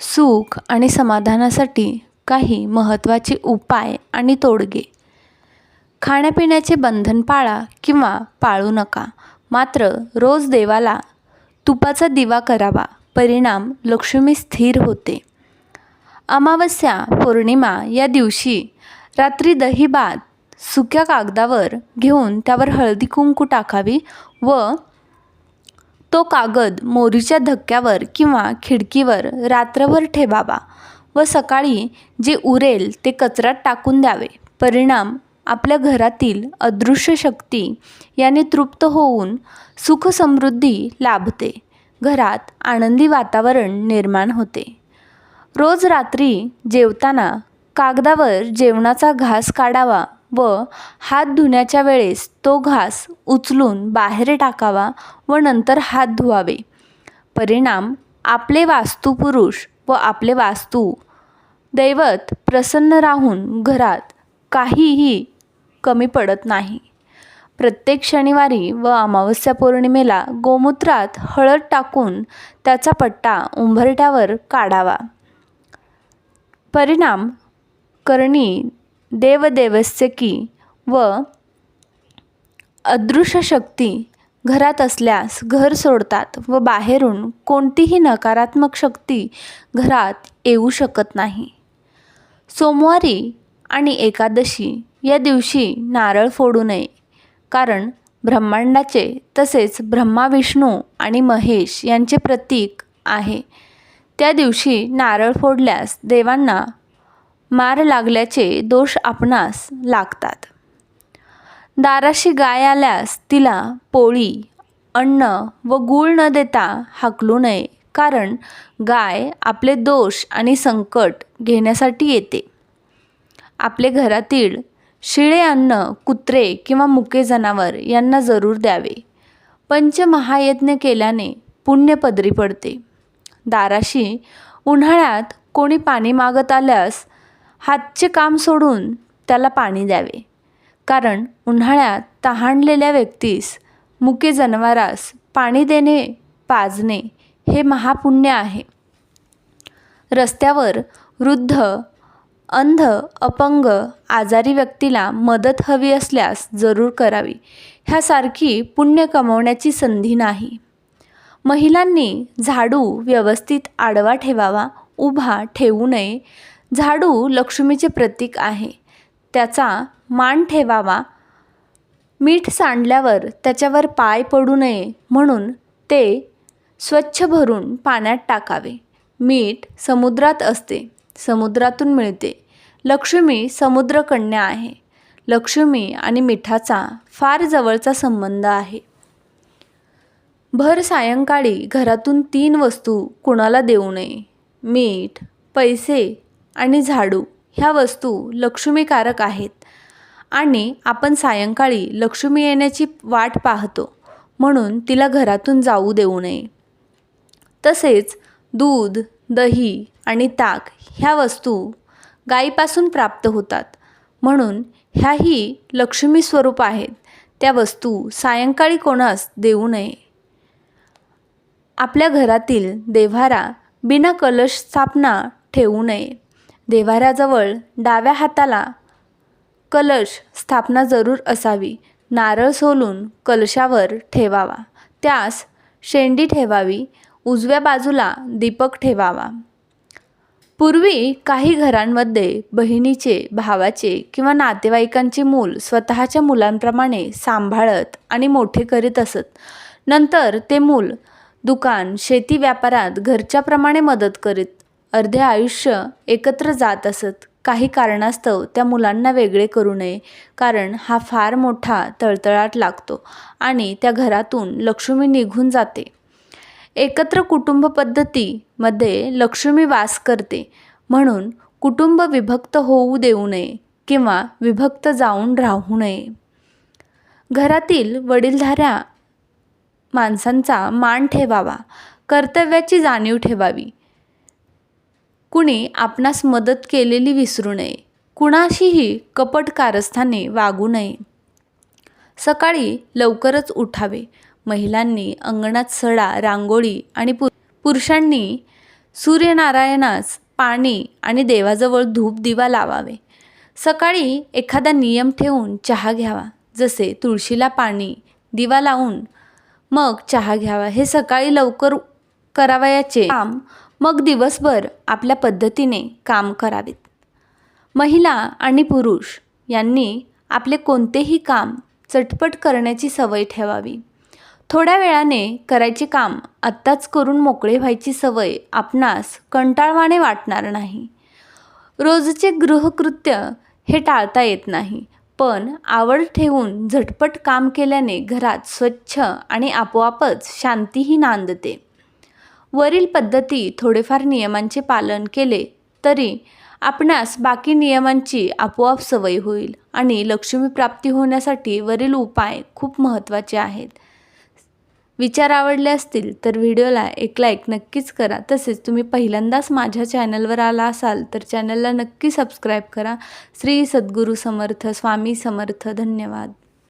सुख आणि समाधानासाठी काही महत्त्वाचे उपाय आणि तोडगे. खाण्यापिण्याचे बंधन पाळा किंवा पाळू नका. मात्र रोज देवाला तुपाचा दिवा करावा. परिणाम लक्ष्मी स्थिर होते. अमावस्या पौर्णिमा या दिवशी रात्री दही भात सुक्या कागदावर घेऊन त्यावर हळदी कुंकू टाकावी व तो कागद मोरीच्या धक्क्यावर किंवा खिडकीवर रात्रभर ठेवावा व सकाळी जे उरेल ते कचऱ्यात टाकून द्यावे. परिणाम आपल्या घरातील अदृश्य शक्ती याने तृप्त होऊन सुखसमृद्धी लाभते. घरात आनंदी वातावरण निर्माण होते. रोज रात्री जेवताना कागदावर जेवणाचा घास काढावा व हात धुण्याच्या वेळेस तो घास उचलून बाहेर टाकावा व नंतर हात धुवावे. परिणाम आपले वास्तुपुरुष व आपले वास्तू दैवत प्रसन्न राहून घरात काहीही कमी पडत नाही. प्रत्येक शनिवारी व अमावस्या पौर्णिमेला गोमूत्रात हळद टाकून त्याचा पट्टा उंबरट्यावर काढावा. परिणाम करणी देवदेवस्य की व अदृश्य शक्ती घरात असल्यास घर सोडतात व बाहेरून कोणतीही नकारात्मक शक्ती घरात येऊ शकत नाही. सोमवारी आणि एकादशी या दिवशी नारळ फोडू नये कारण ब्रह्मांडाचे तसेच ब्रह्मा विष्णू आणि महेश यांचे प्रतीक आहे. त्या दिवशी नारळ फोडल्यास देवांना मार लागल्याचे दोष आपणास लागतात. दाराशी गाय आल्यास तिला पोळी अन्न व गूळ न देता हाकलू नये कारण गाय आपले दोष आणि संकट घेण्यासाठी येते. आपले घरातील शिळे अन्न कुत्रे किंवा मुके जनावर यांना जरूर द्यावे. पंचमहायत्न केल्याने पुण्य पदरी पडते. दाराशी उन्हाळ्यात कोणी पाणी मागत आल्यास हातचे काम सोडून त्याला पाणी द्यावे. कारण उन्हाळ्यात तहानलेल्या व्यक्तीस मुके जनावरास पाणी देणे पाजणे हे महापुण्य आहे. रस्त्यावर वृद्ध अंध अपंग आजारी व्यक्तीला मदत हवी असल्यास जरूर करावी. ह्यासारखी पुण्य कमवण्याची संधी नाही. महिलांनी झाडू व्यवस्थित आडवा ठेवावा उभा ठेवू नये झाडू लक्ष्मीचे प्रतीक आहे. त्याचा मान ठेवावा. मीठ सांडल्यावर त्याच्यावर पाय पडू नये म्हणून ते स्वच्छ भरून पाण्यात टाकावे. मीठ समुद्रात असते. समुद्रातून मिळते. लक्ष्मी समुद्रकन्या आहे. लक्ष्मी आणि मिठाचा फार जवळचा संबंध आहे. भर सायंकाळी घरातून तीन वस्तू कुणाला देऊ नये? मीठ पैसे आणि झाडू ह्या वस्तू लक्ष्मीकारक आहेत. आणि आपण सायंकाळी लक्ष्मी येण्याची वाट पाहतो म्हणून तिला घरातून जाऊ देऊ नये. तसेच दूध दही आणि ताक ह्या वस्तू गाईपासून प्राप्त होतात म्हणून ह्याही लक्ष्मी स्वरूप आहेत. त्या वस्तू सायंकाळी कोणास देऊ नये. आपल्या घरातील देव्हारा बिना कलश स्थापना ठेवू नये. देव्हाऱ्याजवळ डाव्या हाताला कलश स्थापना जरूर असावी. नारळ सोलून कलशावर ठेवावा. त्यास शेंडी ठेवावी. उजव्या बाजूला दीपक ठेवावा. पूर्वी काही घरांमध्ये बहिणीचे भावाचे किंवा नातेवाईकांचे मूल स्वतःच्या मुलांप्रमाणे सांभाळत आणि मोठे करीत असत. नंतर ते मूल दुकान शेती व्यापारात घरच्याप्रमाणे मदत करीत अर्धे आयुष्य एकत्र जात असत. काही कारणास्तव त्या मुलांना वेगळे करू नये कारण हा फार मोठा तळतळाट लागतो आणि त्या घरातून लक्ष्मी निघून जाते. एकत्र कुटुंब पद्धतीमध्ये लक्ष्मी वास करते म्हणून कुटुंब विभक्त होऊ देऊ नये किंवा विभक्त जाऊन राहू नये. घरातील वडीलधाऱ्या माणसांचा मान ठेवावा कर्तव्याची जाणीव ठेवावी कुणी आपणास मदत केलेली विसरू नये. कुणाशीही कपट कारस्थाने वागू नये. सकाळी लवकरच उठावे. महिलांनी अंगणात सडा रांगोळी आणि पु पुरुषांनी सूर्यनारायणास पाणी आणि देवाजवळ धूप दिवा लावावे. सकाळी एखादा नियम ठेवून चहा घ्यावा. जसे तुळशीला पाणी दिवा लावून मग चहा घ्यावा. हे सकाळी लवकर करावयाचे काम मग दिवसभर आपल्या पद्धतीने काम करावेत. महिला आणि पुरुष यांनी आपले कोणतेही काम चटपट करण्याची सवय ठेवावी. थोड्या वेळाने करायचे काम आत्ताच करून मोकळे व्हायची सवय आपणास कंटाळवाणे वाटणार नाही. रोजचे गृहकृत्य हे टाळता येत नाही पण आवड ठेवून झटपट काम केल्याने घरात स्वच्छ आणि आपोआपच शांतीही नांदते. वरील पद्धती थोडेफार नियमांचे पालन केले तरी आपणास बाकी नियमांची आपोआप सवय होईल आणि लक्ष्मी प्राप्ती होण्यासाठी वरील उपाय खूप महत्त्वाचे आहेत. विचार आवडले असतील तर व्हिडिओला एक लाईक नक्कीच करा. तसेच तुम्ही पहिल्यांदाच माझ्या चॅनलवर आला असाल तर चॅनलला नक्की सबस्क्राईब करा. श्री सद्गुरू समर्थ स्वामी समर्थ. धन्यवाद.